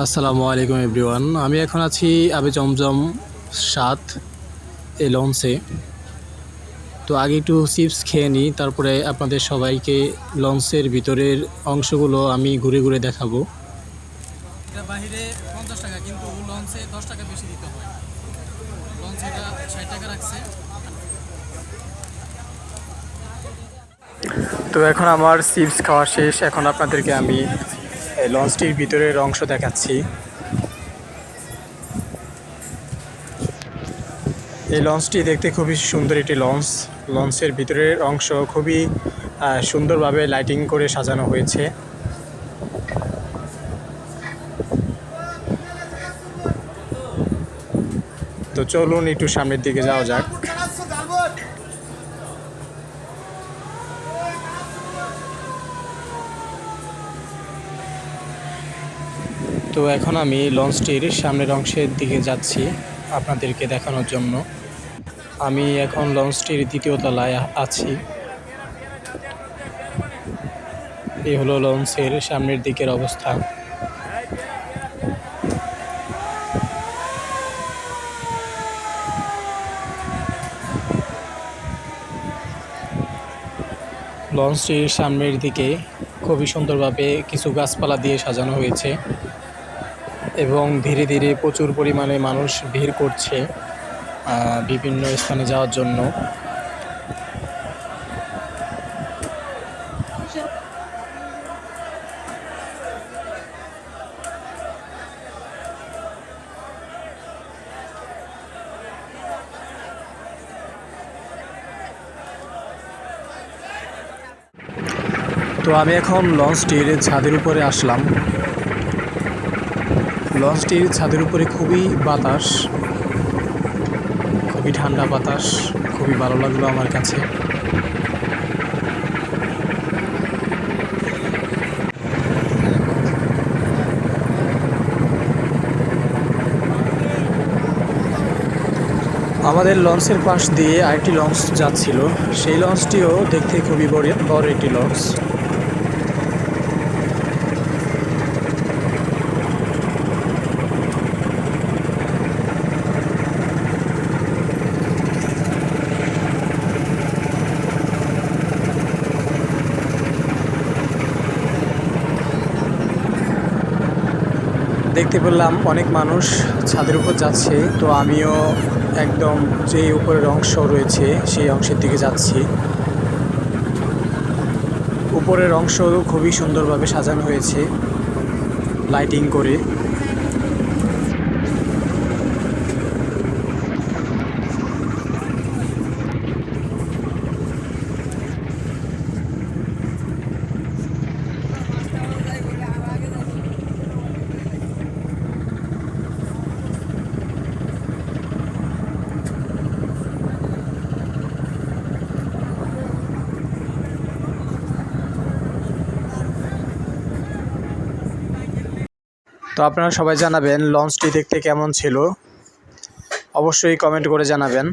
আসসালামু আলাইকুম এভরিওয়ান। আমি এখন আছি আবে জমজম সাত এই লঞ্চে। তো আগে একটু চিপস খেয়ে নিই তারপরে আপনাদের সবাইকে লঞ্চের ভিতরের অংশগুলো আমি ঘুরে ঘুরে দেখাবো। এটা বাহিরে পঞ্চাশ টাকা কিন্তু লঞ্চে দশ টাকা বেশি দিতে হয়। লঞ্চে এটা ষাট টাকা রাখছে। তো এখন আমার চিপস খাওয়া শেষ। এখন আপনাদেরকে আমি লঞ্চটির ভিতরের অংশ দেখাচ্ছি। এই লঞ্চটি দেখতে খুবই সুন্দর একটি লঞ্চ। লঞ্চের ভিতরের অংশ খুবই সুন্দরভাবে লাইটিং করে সাজানো হয়েছে। তো চলুন একটু সামনের দিকে যাওয়া যাক। তো এখন আমি লঞ্চটির সামনের অংশের দিকে যাচ্ছি আপনাদেরকে দেখানোর জন্য। আমি এখন লঞ্চটির দ্বিতীয় তলায় আছি। এই হলো লঞ্চের সামনের দিকের অবস্থা। লঞ্চটির সামনের দিকে খুবই সুন্দরভাবে কিছু গাছপালা দিয়ে সাজানো হয়েছে। এবং ধীরে ধীরে প্রচুর পরিমাণে মানুষ ভিড় করছে বিভিন্ন স্থানে যাওয়ার জন্য। তো আমি এখন লঞ্চটির ছাদের উপরে আসলাম। লঞ্চটির ছাদের উপরে খুবই বাতাস, খুবই ঠান্ডা বাতাস, খুবই ভালো লাগল আমার কাছে। আমাদের লঞ্চের পাশ দিয়ে আরেকটি লঞ্চ যাচ্ছিল। সেই লঞ্চটিও দেখতে খুবই বড় বড় একটি লঞ্চ। দেখতে পেলাম অনেক মানুষ ছাদের উপর যাচ্ছে, তো আমিও একদম যে উপরের অংশ রয়েছে সেই অংশের দিকে যাচ্ছি। উপরের অংশ খুবই সুন্দরভাবে সাজানো হয়েছে লাইটিং করে। তো আপনারা সবাই জানাবেন লঞ্চটি দেখতে কেমন ছিল? অবশ্যই কমেন্ট করে জানাবেন।